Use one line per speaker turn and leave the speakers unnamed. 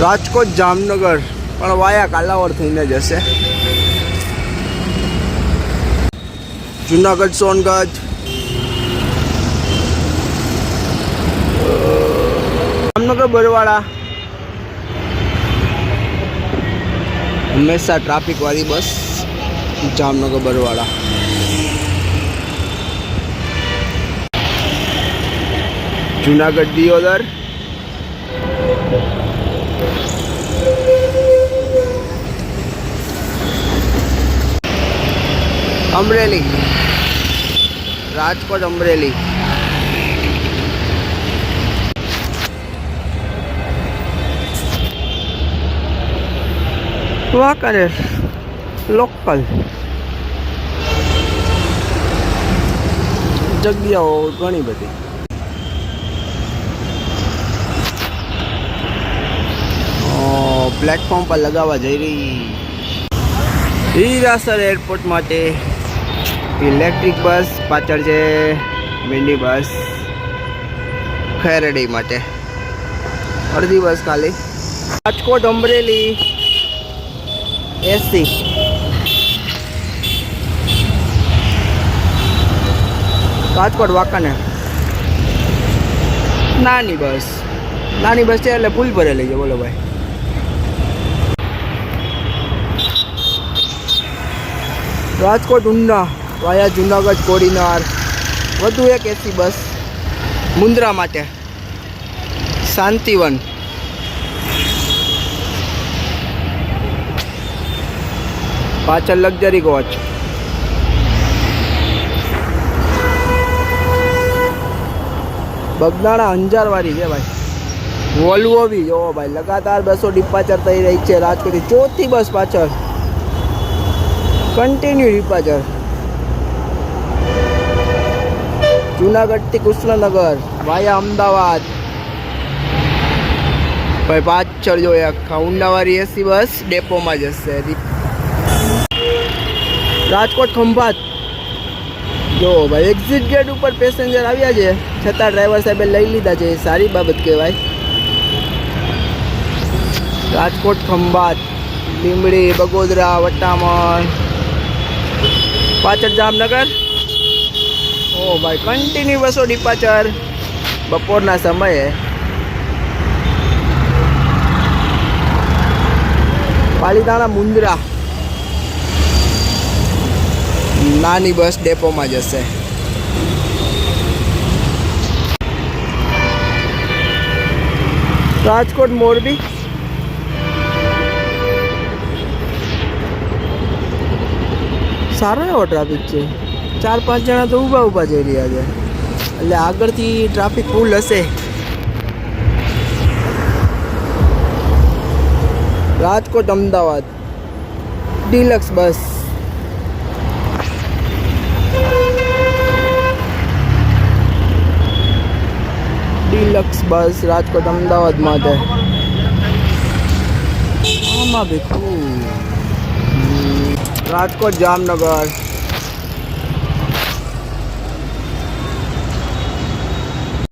રાજકોટ જામનગર પણ વાયા કાલાવર થઈને જશે. જુનાગઢ, સોનગઢ. જામનગર, બરવાળા. હંમેશા ટ્રાફિક વાળી બસ જામનગર, બરવાળા. જુનાગઢ, દિયોદર. અમરેલી. રાજકોટ અમરેલી. વાંકાનેર લોકલ. જગ્યાઓ ઘણી બધી. પ્લેટફોર્મ પર લગાવવા જઈ રહી. હીરાસર એરપોર્ટ માટે ઇલેક્ટ્રિક બસ પાછળ છે મિની બસ ખેરડી માટે. અડધી બસ ખાલી. રાજકોટ, અમરેલી, એસી. રાજકોટ વાંકાને નાની બસ. નાની બસ છે એટલે ફૂલ ભરેલી છે, બોલો ભાઈ. રાજકોટ ઉના વાયા જુનાગઢ, કોડીનાર. વધુ એક એસી બસ મુન્દ્રા માટે. શાંતિવન. પાછળ લક્ઝરી કોચ બગદાણા અંજારવાળી છે ભાઈ વોલ્વો બી જોવો ભાઈ, લગાતાર બસો ડિપાચર થઈ રહી છે રાજકોટથી ચોથી બસ પાછળ. કન્ટિન્યુ ડિપાચર જુનાગઢથી કૃષ્ણનગર વાયા અમદાવાદ. ભાઈ પાછળ જોઈએ આખા ઉંડાવાળી એસી બસ ડેપોમાં જશે. રાજકોટ ખંભાત. જો ભાઈ એક્ઝિટ ગેટ ઉપર પેસેન્જર આવ્યા છે. છતાં ડ્રાઈવર સાહેબે લઈ લીધા છે. એ સારી બાબત કહેવાય. રાજકોટ ખંભાત. લીંબડી, બગોદરા, વટામણ. પાછળ જામનગર. ઓ ભાઈ કન્ટિન્યુ બસો ડિપાચર બપોરના સમયે. પાલીતાણા મુંદ્રા. નાની બસ ડેપોમાં જશે. રાજકોટ મોરબી. સારો એવો ટ્રાફિક છે. ચાર, પાંચ જણા તો ઊભા ઊભા જઈ રહ્યા છે. એટલે આગળથી ટ્રાફિક ફૂલ હશે. Rajkot, Ahmedabad. Deluxe bus. Deluxe bus Rajkot, Ahmedabad માટે. આમાં બી રાજકોટ, જામનગર.